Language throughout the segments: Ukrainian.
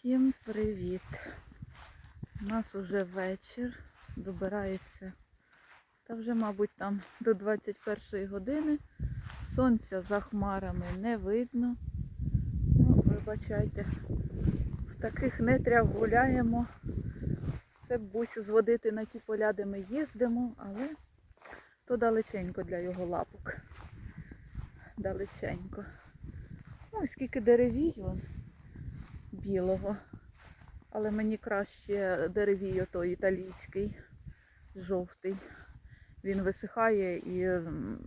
Всім привіт! У нас уже вечір, добирається, та вже, мабуть, там до 21 години. Сонця за хмарами не видно. Ну, вибачайте, в таких нетрях гуляємо. Це бусю зводити на ті поля, де ми їздимо, але то далеченько для його лапок. Далеченько. Ну, скільки деревію білого. Але мені краще деревій той італійський, жовтий. Він висихає і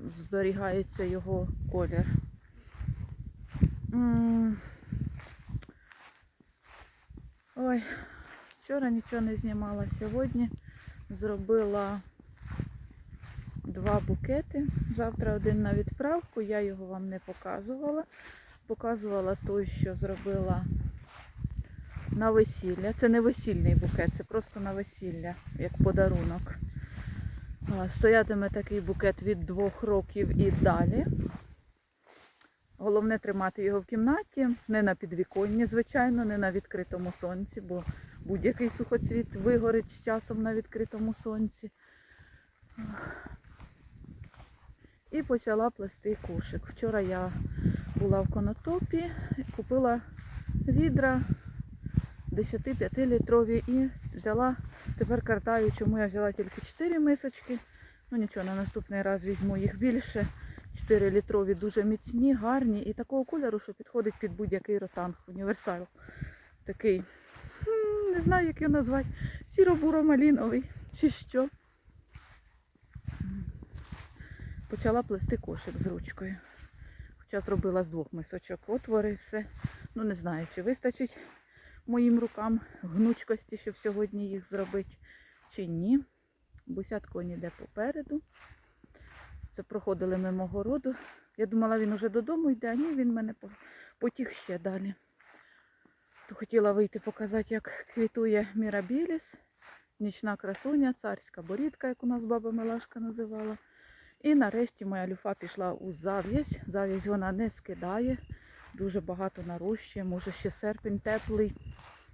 зберігається його колір. Ой, вчора нічого не знімала. Сьогодні зробила два букети. Завтра один на відправку. Я його вам не показувала. Показувала той, що зробила на весілля. Це не весільний букет, це просто на весілля, як подарунок. Стоятиме такий букет від двох років і далі. Головне тримати його в кімнаті, не на підвіконні, звичайно, не на відкритому сонці, бо будь-який сухоцвіт вигорить з часом на відкритому сонці. І почала плести кошик. Вчора я була в конотопі, купила відра 10-5 літрові і взяла, тепер картаю, чому я взяла тільки 4 мисочки. Ну нічого, на наступний раз візьму їх більше. 4 літрові дуже міцні, гарні і такого кольору, що підходить під будь-який ротанг, універсал. Такий, не знаю, як його назвати, сіро-буро-маліновий чи що. Почала плести кошик з ручкою. Хоча зробила з двох мисочок отвори все. Ну не знаю, чи вистачить моїм рукам гнучкості, щоб сьогодні їх зробити, чи ні. Бусятко ніде попереду. Це проходили мимо городу. Я думала, він уже додому йде, а ні, він мене потіг ще далі. То хотіла вийти показати, як квітує Мірабіліс, нічна красуня, царська борідка, як у нас баба Милашка називала. І нарешті моя люфа пішла у зав'язь. Зав'язь вона не скидає, дуже багато нарощує, може ще серпень теплий,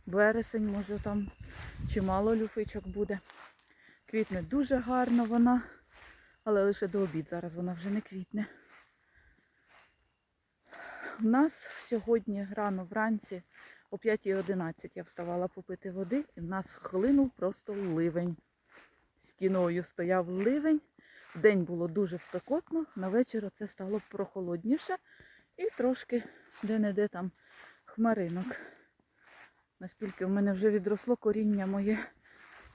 вересень, може там чимало люфичок буде. Квітне дуже гарно вона, але лише до обід. Зараз вона вже не квітне. У нас сьогодні рано вранці о 5.11 я вставала попити води, і в нас хлинув просто ливень. Стіною стояв ливень. День було дуже спекотно, на вечір це стало прохолодніше і трошки де-не-де там хмаринок. Наскільки в мене вже відросло коріння моє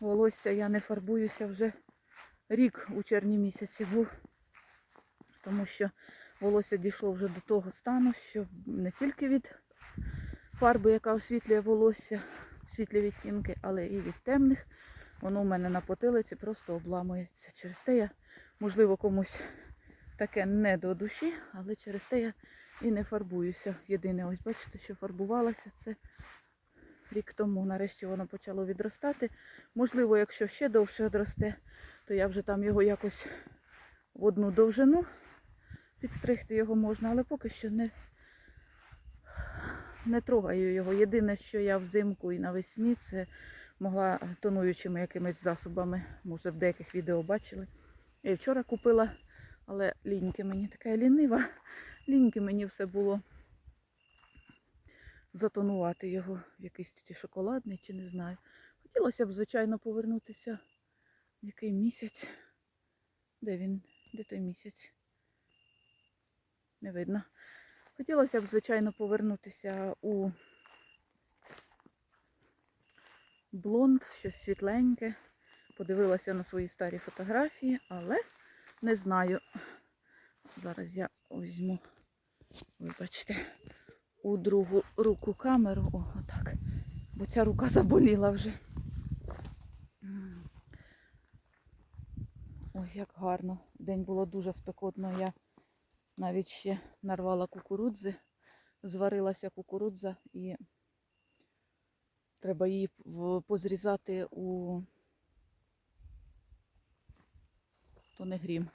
волосся, я не фарбуюся вже рік у червні місяці був, тому що волосся дійшло вже до того стану, що не тільки від фарби, яка освітлює волосся, світлі відтінки, але і від темних. Воно у мене на потилиці просто обламується. Через те я, можливо, комусь таке не до душі, але через те я і не фарбуюся. Єдине, ось бачите, що фарбувалася, це рік тому. Нарешті воно почало відростати. Можливо, якщо ще довше відросте, то я вже там його якось в одну довжину підстригти його можна, але поки що не, не трогаю його. Єдине, що я взимку і навесні, це могла тонуючими якимись засобами, може в деяких відео бачили. Я вчора купила, але ліньки мені така лінива. Ліньки мені все було затонувати його в якийсь чи шоколадний, чи не знаю. Хотілося б, звичайно, повернутися в який місяць. Де він? Де той місяць? Не видно. Хотілося б, звичайно, повернутися у блонд, щось світленьке. Подивилася на свої старі фотографії, але не знаю. Зараз я візьму, вибачте, у другу руку камеру. О, отак. Бо ця рука заболіла вже. Ой, як гарно. День було дуже спекотно. Я навіть ще нарвала кукурудзи, зварилася кукурудза і треба її позрізати у то не грім.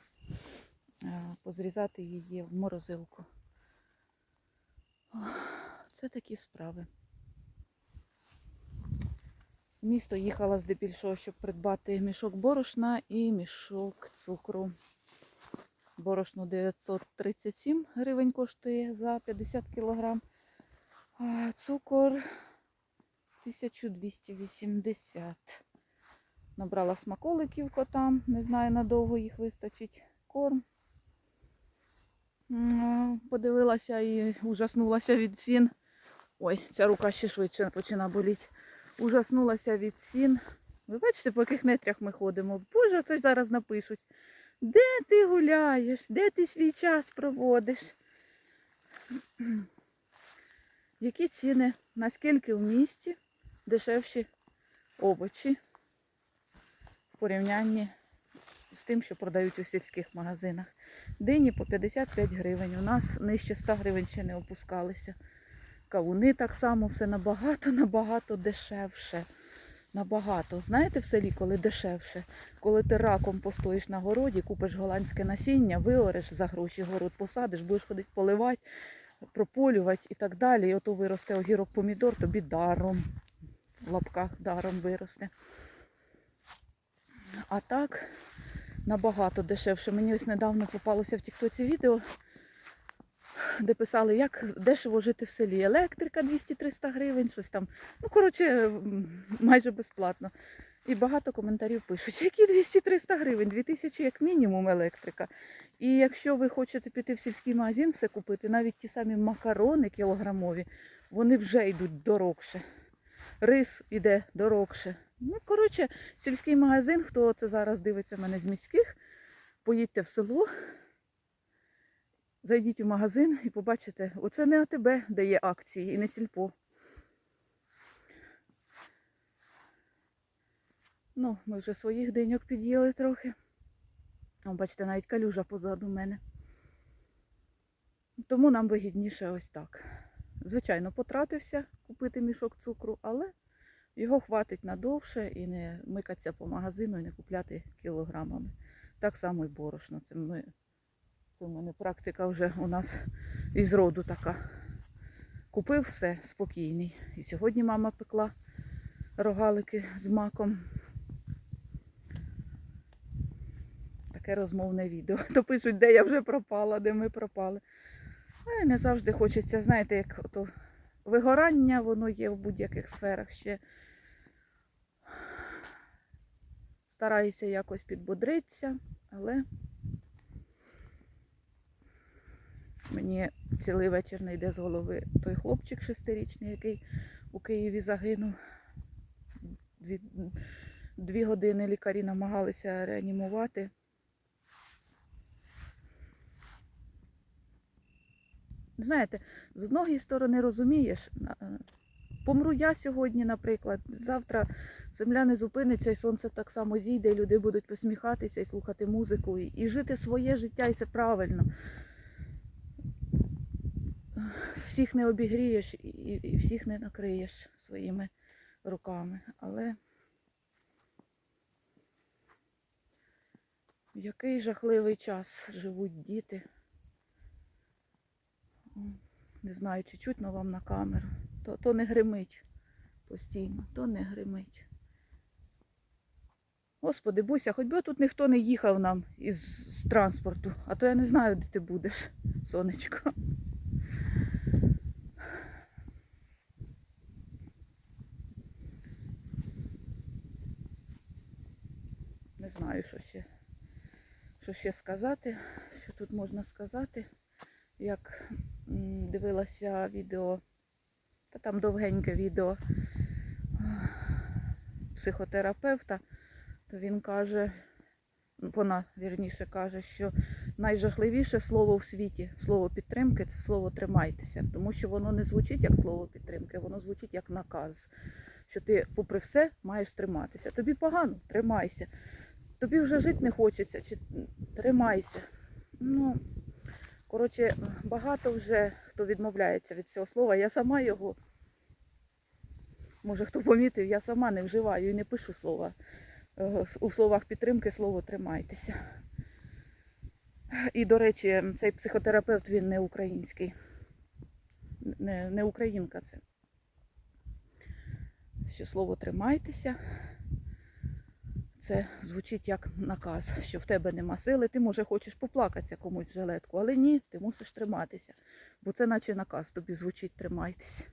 Позрізати її в морозилку. Це такі справи. Місто їхала здебільшого, щоб придбати мішок борошна і мішок цукру. Борошно 937 гривень коштує за 50 кілограм. А цукор 1280. Набрала смаколиків котам, не знаю, надовго їх вистачить. Корм. Подивилася і ужаснулася від цін. Ой, ця рука ще швидше почина боліти. Ужаснулася від цін. Ви бачите, по яких нетрях ми ходимо. Боже, це ж зараз напишуть. Де ти гуляєш? Де ти свій час проводиш? Які ціни? Наскільки в місті дешевші овочі в порівнянні з тим, що продають у сільських магазинах? Дині по 55 гривень. У нас нижче 100 гривень ще не опускалися. Кавуни так само, все набагато, набагато дешевше. Набагато. Знаєте, в селі, коли дешевше, коли ти раком постоїш на городі, купиш голландське насіння, виореш за гроші, город посадиш, будеш ходити поливати, прополювати і так далі. І ото виросте огірок помідор, тобі даром, в лапках даром виросте. А так набагато дешевше. Мені ось недавно попалося в Тіктоці відео, де писали, як дешево жити в селі. Електрика 200-300 гривень, щось там. Ну, коротше, майже безплатно. І багато коментарів пишуть, які 200-300 гривень, 2000 як мінімум електрика. І якщо ви хочете піти в сільський магазин все купити, навіть ті самі макарони кілограмові, вони вже йдуть дорогше. Рис іде дорогше. Ну, коротше, сільський магазин, хто це зараз дивиться мене з міських, поїдьте в село, зайдіть у магазин і побачите, оце не АТБ, де є акції, і не сільпо. Ну, ми вже своїх деньок під'їли трохи. О, бачите, навіть калюжа позаду мене. Тому нам вигідніше ось так. Звичайно, потратився купити мішок цукру, але його хватить надовше і не микатися по магазину і не купляти кілограмами. Так само і борошно. Це, ми, це в мене практика вже у нас із роду така. Купив все спокійний. І сьогодні мама пекла рогалики з маком. Таке розмовне відео. То пишуть, де я вже пропала, де ми пропали. А не завжди хочеться, знаєте, як ото вигорання, воно є в будь-яких сферах ще. Стараюся якось підбодритися, але мені цілий вечір не йде з голови той хлопчик шестирічний, який у Києві загинув. Дві, дві години лікарі намагалися реанімувати. Знаєте, з одної сторони розумієш, помру я сьогодні, наприклад, завтра земля не зупиниться, і сонце так само зійде, і люди будуть посміхатися і слухати музику, і, і жити своє життя, і це правильно. Всіх не обігрієш і і всіх не накриєш своїми руками. Але в який жахливий час живуть діти. Не знаю, чи чутно вам на камеру. То, то не гримить постійно, то не гримить. Господи, Буся, хоч би тут ніхто не їхав нам із транспорту, а то я не знаю, де ти будеш, сонечко. Не знаю, що ще, що ще сказати, що тут можна сказати. Як дивилася відео, та там довгеньке відео психотерапевта, то він каже, вона вірніше каже, що найжахливіше слово в світі, слово підтримки це слово тримайтеся, тому що воно не звучить як слово підтримки, воно звучить як наказ. Що ти, попри все, маєш триматися. Тобі погано, тримайся. Тобі вже жити не хочеться, чи тримайся. Ну, Коротше, багато вже хто відмовляється від цього слова. Я сама його, може хто помітив, я сама не вживаю і не пишу слова. Е, У словах підтримки слово тримайтеся. І, до речі, цей психотерапевт він не український. Не, не українка це. що слово тримайтеся. Це звучить як наказ, що в тебе нема сили. Ти, може, хочеш поплакатися комусь в жилетку, але ні, ти мусиш триматися. Бо це наче наказ тобі звучить тримайтеся.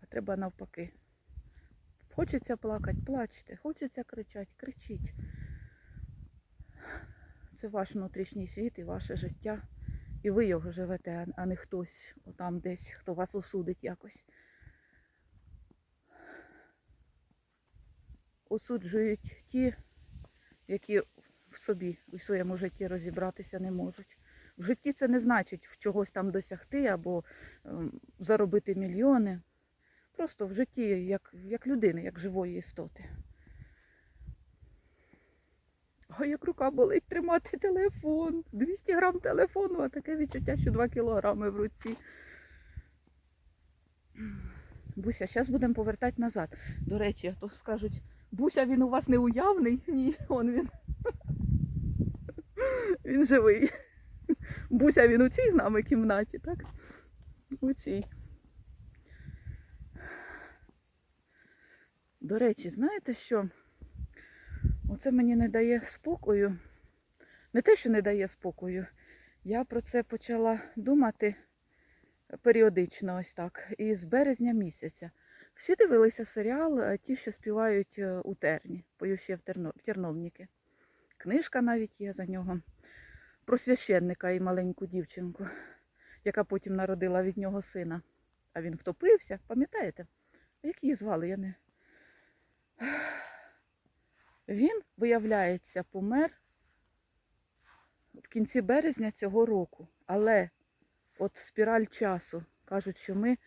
А треба навпаки. Хочеться плакати, плачте, хочеться кричати, кричіть. Це ваш внутрішній світ і ваше життя. І ви його живете, а не хтось там десь, хто вас осудить якось. Осуджують ті, які в собі у своєму житті розібратися не можуть. В житті це не значить в чогось там досягти або ем, заробити мільйони. Просто в житті як, як людини, як живої істоти. А як рука болить тримати телефон. 200 грам телефону, а таке відчуття, що 2 кілограми в руці. Буся, зараз будемо повертати назад. До речі, а то скажуть, Буся, він у вас не уявний? Ні, он він. Він живий. Буся, він у цій з нами кімнаті, так? У цій. До речі, знаєте що? Оце мені не дає спокою. Не те, що не дає спокою. Я про це почала думати періодично ось так. І з березня місяця. Всі дивилися серіал е, ті, що співають е, у терні, поющі в Терновніки. Книжка навіть є за нього. Про священника і маленьку дівчинку, яка потім народила від нього сина. А він втопився, пам'ятаєте? Як її звали? Я не. Він, виявляється, помер в кінці березня цього року. Але от спіраль часу кажуть, що ми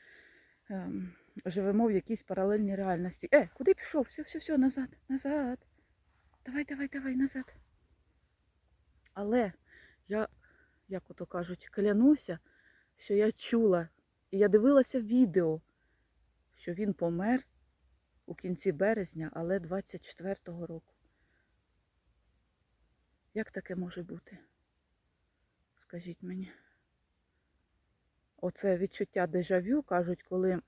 ем, живемо в якійсь паралельній реальності. Е, куди пішов? Все, все, все, назад, назад. Давай, давай, давай, назад. Але я, як ото кажуть, клянуся, що я чула, і я дивилася відео, що він помер у кінці березня, але 24-го року. Як таке може бути? Скажіть мені. Оце відчуття дежавю, кажуть, коли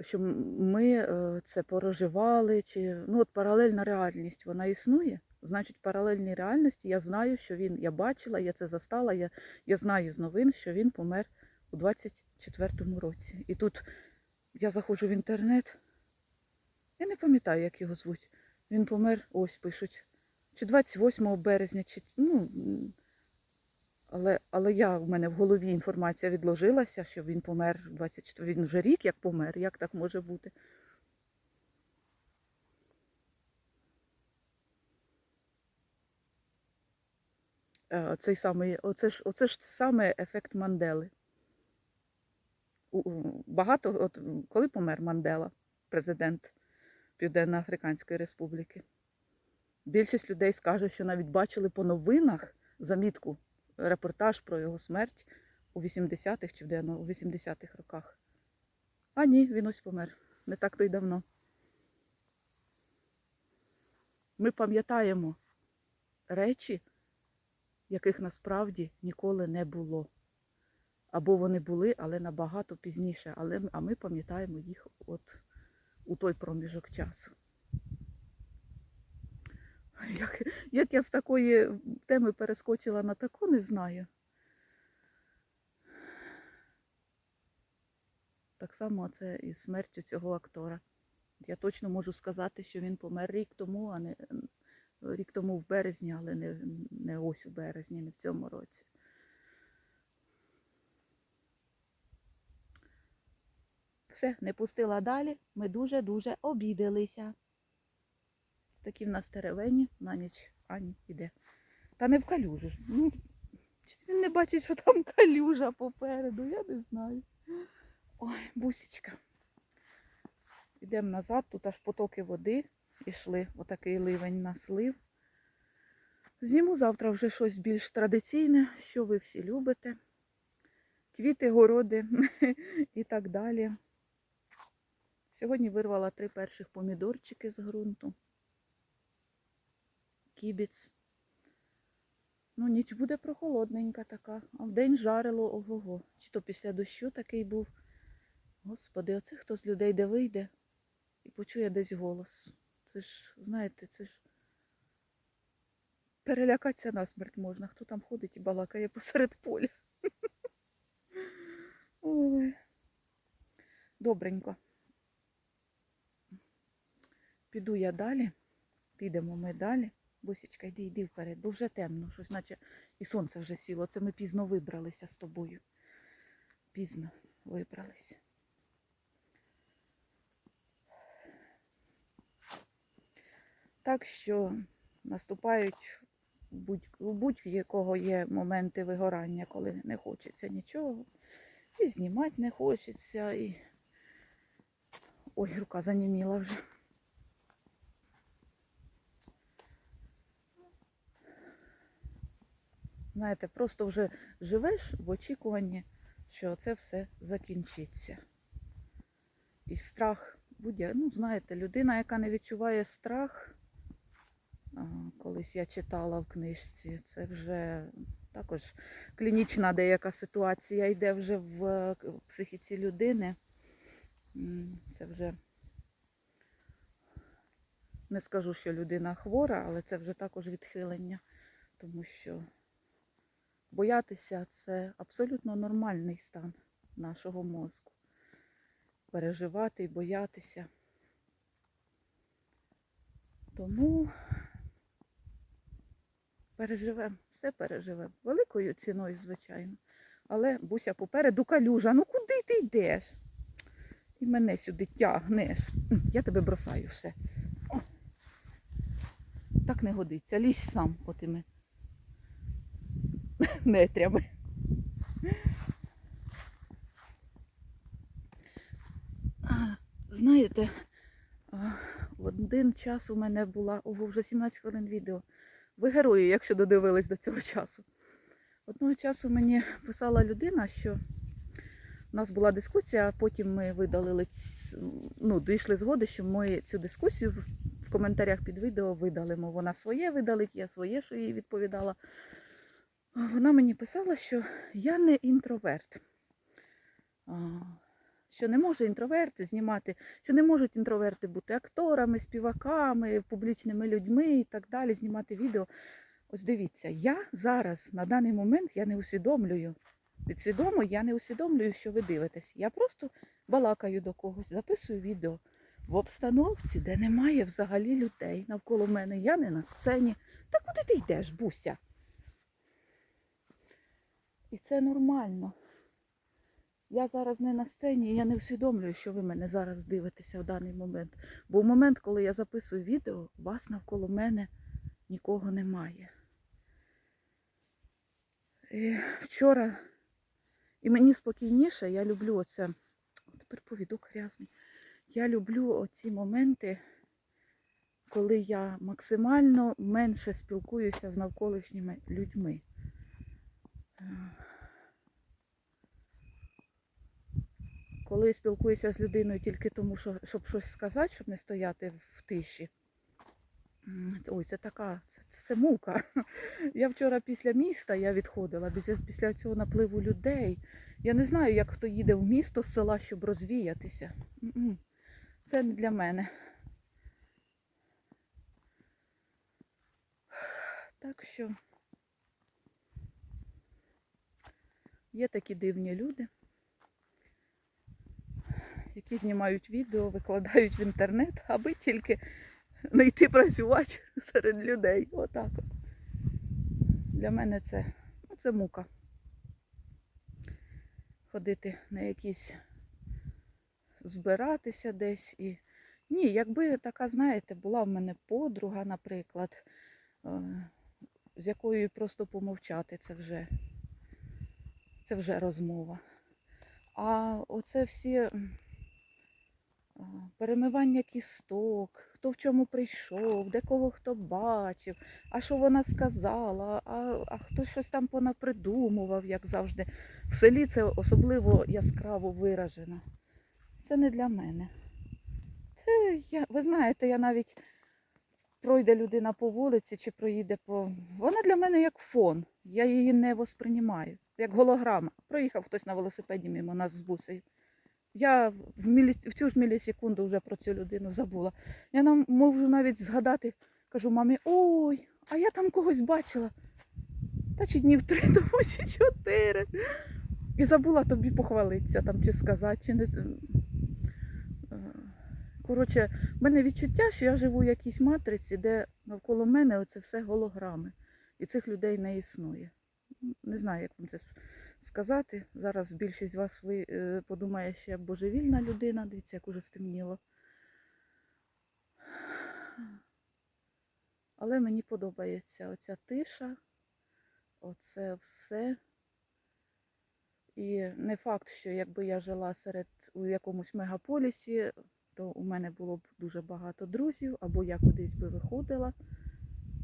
що ми е, це проживали, чи ну от паралельна реальність вона існує. Значить, в паралельній реальності я знаю, що він, я бачила, я це застала, я, я знаю з новин, що він помер у 24-му році. І тут я заходжу в інтернет, я не пам'ятаю, як його звуть. Він помер, ось пишуть, чи 28 березня, чи ну. Але, але я в мене в голові інформація відложилася, що він помер 24, він вже рік як помер, як так може бути? Е, Цей самий, оце ж, оце ж саме ефект Мандели. Багато, от коли помер Мандела, президент Південно-Африканської Республіки, більшість людей скаже, що навіть бачили по новинах замітку, репортаж про його смерть у 80-х чи в 90 у 80-х роках. А ні, він ось помер. Не так то й давно. Ми пам'ятаємо речі, яких насправді ніколи не було. Або вони були, але набагато пізніше. Але, а ми пам'ятаємо їх от у той проміжок часу. Як, як я з такої теми перескочила на таку, не знаю. Так само це і смертю цього актора. Я точно можу сказати, що він помер рік тому, а не рік тому в березні, але не, не ось у березні, не в цьому році. Все, не пустила далі. Ми дуже-дуже обідалися. Такі в нас теревені на ніч Ані іде. Та не в калюжу. Ну, чи він не бачить, що там калюжа попереду, я не знаю. Ой, бусічка. Йдемо назад, тут аж потоки води йшли. Отакий ливень на слив. Зніму завтра вже щось більш традиційне, що ви всі любите. Квіти, городи і так далі. Сьогодні вирвала три перших помідорчики з ґрунту. Кібіц. Ну, ніч буде прохолодненька така, а вдень жарило ого-го. Чи то після дощу такий був. Господи, оце хто з людей де вийде і почує десь голос. Це ж, знаєте, це ж перелякатися насмерть можна. Хто там ходить і балакає посеред поля. Добренько. Піду я далі. Підемо ми далі. Бусічка, йди, йди вперед, бо вже темно, щось наче і сонце вже сіло. Це ми пізно вибралися з тобою. Пізно вибралися. Так що наступають у будь-якого є моменти вигорання, коли не хочеться нічого. І знімати не хочеться, і. Ой, рука заніміла вже. Знаєте, просто вже живеш в очікуванні, що це все закінчиться. І страх будь ну, знаєте, людина, яка не відчуває страх, колись я читала в книжці, це вже також клінічна деяка ситуація йде вже в психіці людини. Це вже не скажу, що людина хвора, але це вже також відхилення, тому що боятися це абсолютно нормальний стан нашого мозку. Переживати і боятися. Тому переживемо, все переживемо. Великою ціною, звичайно. Але буся попереду калюжа. Ну куди ти йдеш? І мене сюди тягнеш. Я тебе бросаю все. О. Так не годиться. Лізь сам отими нетрями. Знаєте, в один час у мене була, ого, вже 17 хвилин відео. Ви герої, якщо додивились до цього часу. Одного часу мені писала людина, що у нас була дискусія, а потім ми видалили, ну, дійшли згоди, що ми цю дискусію в коментарях під відео видалимо. Вона своє видалить, я своє, що їй відповідала. Вона мені писала, що я не інтроверт. Що не може інтроверти знімати, що не можуть інтроверти бути акторами, співаками, публічними людьми і так далі, знімати відео. Ось дивіться, я зараз на даний момент я не усвідомлюю. Підсвідомо я не усвідомлюю, що ви дивитесь. Я просто балакаю до когось, записую відео в обстановці, де немає взагалі людей навколо мене. Я не на сцені. Та куди ти йдеш, Буся? І це нормально. Я зараз не на сцені, я не усвідомлюю, що ви мене зараз дивитеся в даний момент. Бо в момент, коли я записую відео, вас навколо мене нікого немає. І вчора, і мені спокійніше, я люблю оце. Тепер повідок грязний. Я люблю оці моменти, коли я максимально менше спілкуюся з навколишніми людьми. Коли спілкуюся з людиною тільки тому, що, щоб щось сказати, щоб не стояти в тиші. Ой, це така, це, це мука. Я вчора після міста я відходила, після цього напливу людей. Я не знаю, як хто їде в місто з села, щоб розвіятися. Це не для мене. Так що є такі дивні люди, які знімають відео, викладають в інтернет, аби тільки не йти працювати серед людей. Отак от. Для мене це, ну, це мука. Ходити на якісь збиратися десь і. Ні, якби така, знаєте, була в мене подруга, наприклад, е, з якою просто помовчати, це вже, це вже розмова. А оце всі перемивання кісток, хто в чому прийшов, де кого хто бачив, а що вона сказала, а, а хто щось там понапридумував, як завжди. В селі це особливо яскраво виражено. Це не для мене. Це я, ви знаєте, я навіть пройде людина по вулиці чи проїде по. Вона для мене як фон. Я її не восприймаю, як голограма. Проїхав хтось на велосипеді мимо нас з бусею. Я в, мілі... в цю ж мілісекунду вже про цю людину забула. Я нам можу навіть згадати, кажу мамі, ой, а я там когось бачила. Та чи днів три тому, чи чотири. І забула тобі похвалитися там, чи сказати, чи не. Е, Коротше, в мене відчуття, що я живу в якійсь матриці, де навколо мене оце все голограми. І цих людей не існує. Не знаю, як вам це сказати. Зараз більшість з вас ви, е, подумає, що я божевільна людина. Дивіться, як уже стемніло. Але мені подобається оця тиша, оце все. І не факт, що якби я жила серед у якомусь мегаполісі, то у мене було б дуже багато друзів, або я кудись би виходила,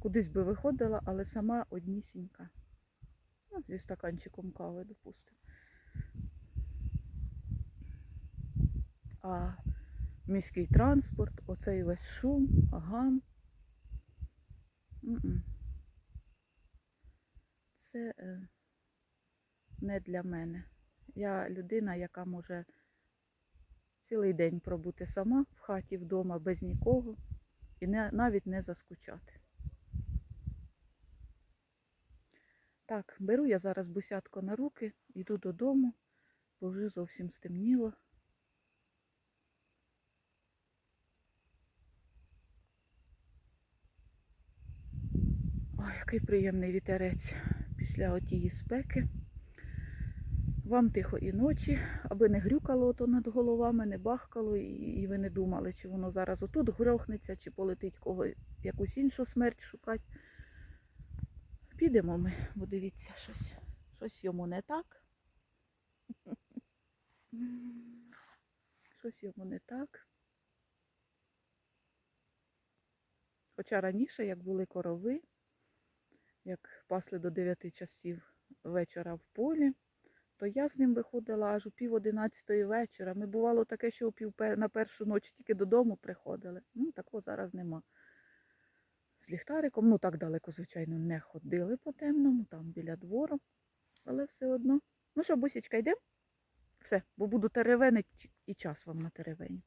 кудись би виходила, але сама однісінька. Ну, зі стаканчиком кави, допустимо. А міський транспорт, оцей весь шум, гам. Це е, не для мене. Я людина, яка може цілий день пробути сама в хаті, вдома, без нікого і не, навіть не заскучати. Так, беру я зараз бусятко на руки, йду додому, бо вже зовсім стемніло. Ой, який приємний вітерець після отієї спеки. Вам тихо і ночі, аби не грюкало ото над головами, не бахкало, і, ви не думали, чи воно зараз отут грохнеться, чи полетить кого якусь іншу смерть шукати. Підемо ми, бо дивіться, щось, щось йому не так. Щось йому не так. Хоча раніше, як були корови, як пасли до 9 часів вечора в полі, то я з ним виходила аж у пів одинадцятої вечора. Ми бувало таке, що у на першу ніч тільки додому приходили. Ну, такого зараз нема. З ліхтариком, ну так далеко, звичайно, не ходили по темному, там біля двору, але все одно. Ну що, бусічка, йдемо? Все, бо буду теревенить і час вам на теревені.